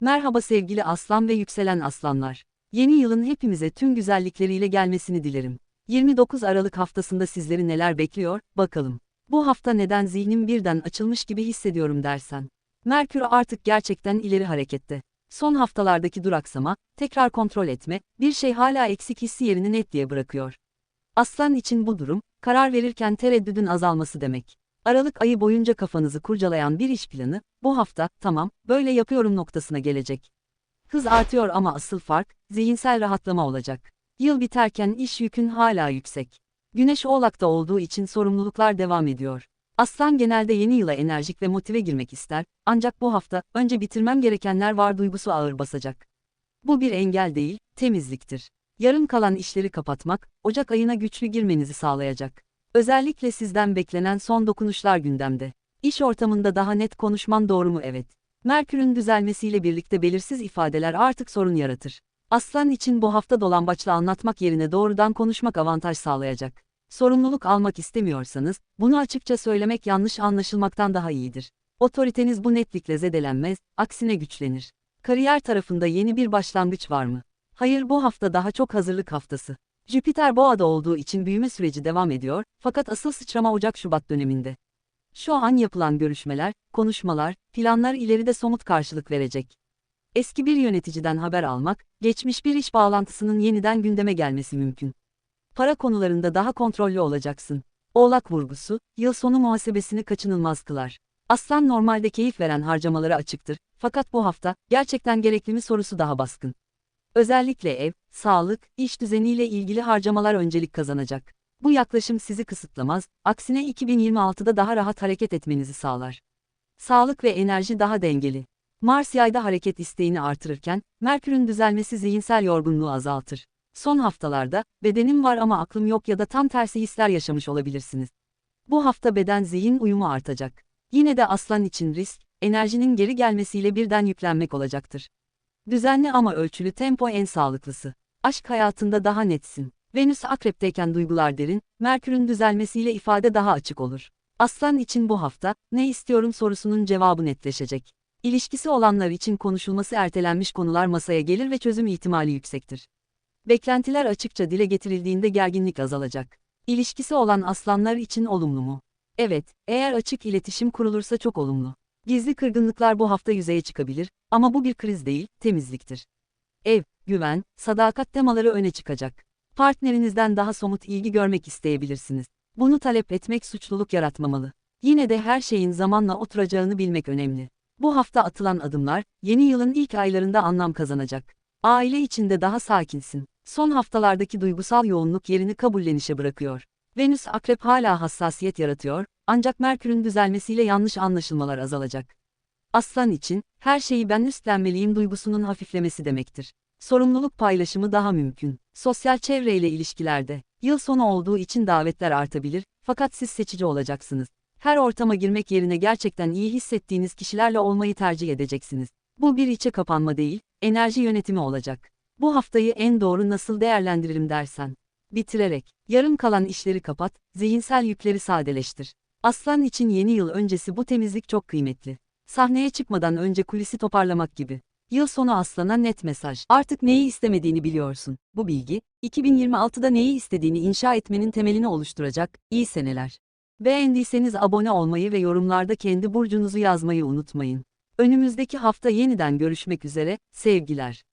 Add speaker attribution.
Speaker 1: Merhaba sevgili aslan ve yükselen aslanlar. Yeni yılın hepimize tüm güzellikleriyle gelmesini dilerim. 29 Aralık haftasında sizleri neler bekliyor, bakalım. Bu hafta neden zihnim birden açılmış gibi hissediyorum dersen. Merkür artık gerçekten ileri harekette. Son haftalardaki duraksama, tekrar kontrol etme, bir şey hala eksik hissi yerini net diye bırakıyor. Aslan için bu durum, karar verirken tereddüdün azalması demek. Aralık ayı boyunca kafanızı kurcalayan bir iş planı, bu hafta, tamam, böyle yapıyorum noktasına gelecek. Hız artıyor ama asıl fark, zihinsel rahatlama olacak. Yıl biterken iş yükün hala yüksek. Güneş Oğlak'ta olduğu için sorumluluklar devam ediyor. Aslan genelde yeni yıla enerjik ve motive girmek ister, ancak bu hafta, önce bitirmem gerekenler var duygusu ağır basacak. Bu bir engel değil, temizliktir. Yarım kalan işleri kapatmak, Ocak ayına güçlü girmenizi sağlayacak. Özellikle sizden beklenen son dokunuşlar gündemde. İş ortamında daha net konuşman doğru mu evet. Merkür'ün düzelmesiyle birlikte belirsiz ifadeler artık sorun yaratır. Aslan için bu hafta dolambaçla anlatmak yerine doğrudan konuşmak avantaj sağlayacak. Sorumluluk almak istemiyorsanız, bunu açıkça söylemek yanlış anlaşılmaktan daha iyidir. Otoriteniz bu netlikle zedelenmez, aksine güçlenir. Kariyer tarafında yeni bir başlangıç var mı? Hayır bu hafta daha çok hazırlık haftası. Jüpiter boğada olduğu için büyüme süreci devam ediyor, fakat asıl sıçrama Ocak-Şubat döneminde. Şu an yapılan görüşmeler, konuşmalar, planlar ileride somut karşılık verecek. Eski bir yöneticiden haber almak, geçmiş bir iş bağlantısının yeniden gündeme gelmesi mümkün. Para konularında daha kontrollü olacaksın. Oğlak vurgusu, yıl sonu muhasebesini kaçınılmaz kılar. Aslan normalde keyif veren harcamalara açıktır, fakat bu hafta, gerçekten gerekli mi sorusu daha baskın. Özellikle ev, sağlık, iş düzeniyle ilgili harcamalar öncelik kazanacak. Bu yaklaşım sizi kısıtlamaz, aksine 2026'da daha rahat hareket etmenizi sağlar. Sağlık ve enerji daha dengeli. Mars yayda hareket isteğini artırırken, Merkür'ün düzelmesi zihinsel yorgunluğu azaltır. Son haftalarda, bedenim var ama aklım yok ya da tam tersi hisler yaşamış olabilirsiniz. Bu hafta beden zihin uyumu artacak. Yine de aslan için risk, enerjinin geri gelmesiyle birden yüklenmek olacaktır. Düzenli ama ölçülü tempo en sağlıklısı. Aşk hayatında daha netsin. Venüs akrepteyken duygular derin, Merkür'ün düzelmesiyle ifade daha açık olur. Aslan için bu hafta, ne istiyorum sorusunun cevabı netleşecek. İlişkisi olanlar için konuşulması ertelenmiş konular masaya gelir ve çözüm ihtimali yüksektir. Beklentiler açıkça dile getirildiğinde gerginlik azalacak. İlişkisi olan aslanlar için olumlu mu? Evet, eğer açık iletişim kurulursa çok olumlu. Gizli kırgınlıklar bu hafta yüzeye çıkabilir ama bu bir kriz değil, temizliktir. Ev, güven, sadakat temaları öne çıkacak. Partnerinizden daha somut ilgi görmek isteyebilirsiniz. Bunu talep etmek suçluluk yaratmamalı. Yine de her şeyin zamanla oturacağını bilmek önemli. Bu hafta atılan adımlar, yeni yılın ilk aylarında anlam kazanacak. Aile içinde daha sakinsin. Son haftalardaki duygusal yoğunluk yerini kabullenişe bırakıyor. Venüs akrep hala hassasiyet yaratıyor, ancak Merkür'ün düzelmesiyle yanlış anlaşılmalar azalacak. Aslan için, her şeyi ben üstlenmeliyim duygusunun hafiflemesi demektir. Sorumluluk paylaşımı daha mümkün. Sosyal çevreyle ilişkilerde, yıl sonu olduğu için davetler artabilir, fakat siz seçici olacaksınız. Her ortama girmek yerine gerçekten iyi hissettiğiniz kişilerle olmayı tercih edeceksiniz. Bu bir içe kapanma değil, enerji yönetimi olacak. Bu haftayı en doğru nasıl değerlendiririm dersen. Bitirerek, yarım kalan işleri kapat, zihinsel yükleri sadeleştir. Aslan için yeni yıl öncesi bu temizlik çok kıymetli. Sahneye çıkmadan önce kulisi toparlamak gibi. Yıl sonu aslana net mesaj. Artık neyi istemediğini biliyorsun. Bu bilgi, 2026'da neyi istediğini inşa etmenin temelini oluşturacak. İyi seneler. Beğendiyseniz abone olmayı ve yorumlarda kendi burcunuzu yazmayı unutmayın. Önümüzdeki hafta yeniden görüşmek üzere, sevgiler.